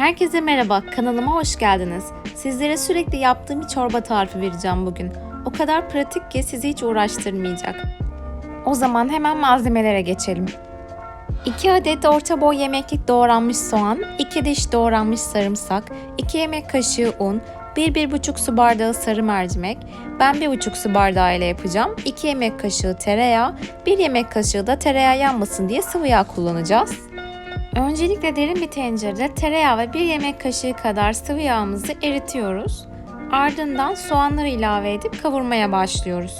Herkese merhaba, kanalıma hoş geldiniz. Sizlere sürekli yaptığım bir çorba tarifi vereceğim bugün. O kadar pratik ki sizi hiç uğraştırmayacak. O zaman hemen malzemelere geçelim. 2 adet orta boy yemeklik doğranmış soğan, 2 diş doğranmış sarımsak, 2 yemek kaşığı un, 1-1,5 su bardağı sarı mercimek, ben 1,5 su bardağı ile yapacağım, 2 yemek kaşığı tereyağı, 1 yemek kaşığı da tereyağı yanmasın diye sıvı yağ kullanacağız. Öncelikle derin bir tencerede tereyağı ve 1 yemek kaşığı kadar sıvı yağımızı eritiyoruz. Ardından soğanları ilave edip kavurmaya başlıyoruz.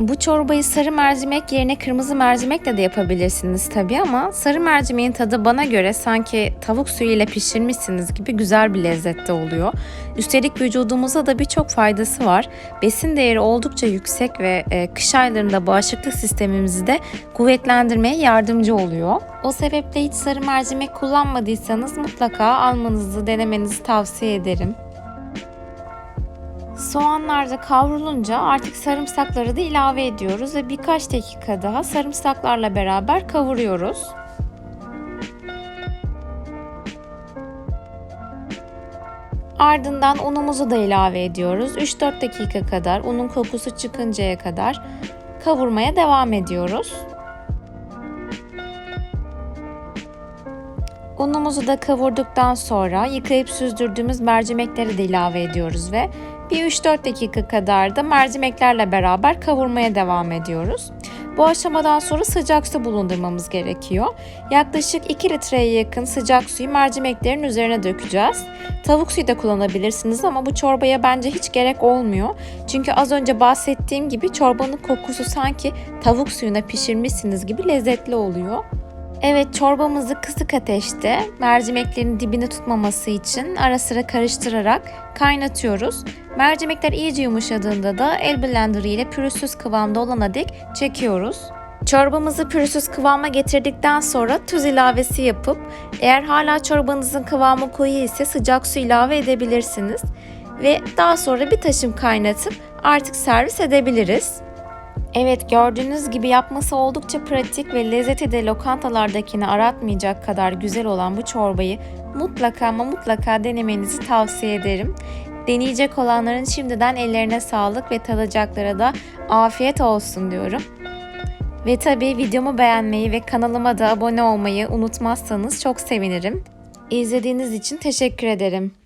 Bu çorbayı sarı mercimek yerine kırmızı mercimekle de yapabilirsiniz tabii ama sarı mercimeğin tadı bana göre sanki tavuk suyu ile pişirmişsiniz gibi güzel bir lezzette oluyor. Üstelik vücudumuza da birçok faydası var. Besin değeri oldukça yüksek ve e, kış aylarında bağışıklık sistemimizi de kuvvetlendirmeye yardımcı oluyor. O sebeple hiç sarı mercimek kullanmadıysanız mutlaka almanızı, denemenizi tavsiye ederim. Soğanlar da kavrulunca artık sarımsakları da ilave ediyoruz ve birkaç dakika daha sarımsaklarla beraber kavuruyoruz. Ardından unumuzu da ilave ediyoruz. 3-4 dakika kadar unun kokusu çıkıncaya kadar kavurmaya devam ediyoruz. Unumuzu da kavurduktan sonra yıkayıp süzdürdüğümüz mercimekleri de ilave ediyoruz ve bir 3-4 dakika kadar da mercimeklerle beraber kavurmaya devam ediyoruz. Bu aşamadan sonra sıcak su bulundurmamız gerekiyor. Yaklaşık 2 litreye yakın sıcak suyu mercimeklerin üzerine dökeceğiz. Tavuk suyu da kullanabilirsiniz ama bu çorbaya bence hiç gerek olmuyor. Çünkü az önce bahsettiğim gibi çorbanın kokusu sanki tavuk suyuna pişirmişsiniz gibi lezzetli oluyor. Evet çorbamızı kısık ateşte mercimeklerin dibini tutmaması için ara sıra karıştırarak kaynatıyoruz. Mercimekler iyice yumuşadığında da el blender ile pürüzsüz kıvamda olana dek çekiyoruz. Çorbamızı pürüzsüz kıvama getirdikten sonra tuz ilavesi yapıp eğer hala çorbanızın kıvamı koyu ise sıcak su ilave edebilirsiniz. Ve daha sonra bir taşım kaynatıp artık servis edebiliriz. Evet gördüğünüz gibi yapması oldukça pratik ve lezzeti de lokantalardakini aratmayacak kadar güzel olan bu çorbayı mutlaka ama mutlaka denemenizi tavsiye ederim. Deneyecek olanların şimdiden ellerine sağlık ve tadacaklara da afiyet olsun diyorum. Ve tabii videomu beğenmeyi ve kanalıma da abone olmayı unutmazsanız çok sevinirim. İzlediğiniz için teşekkür ederim.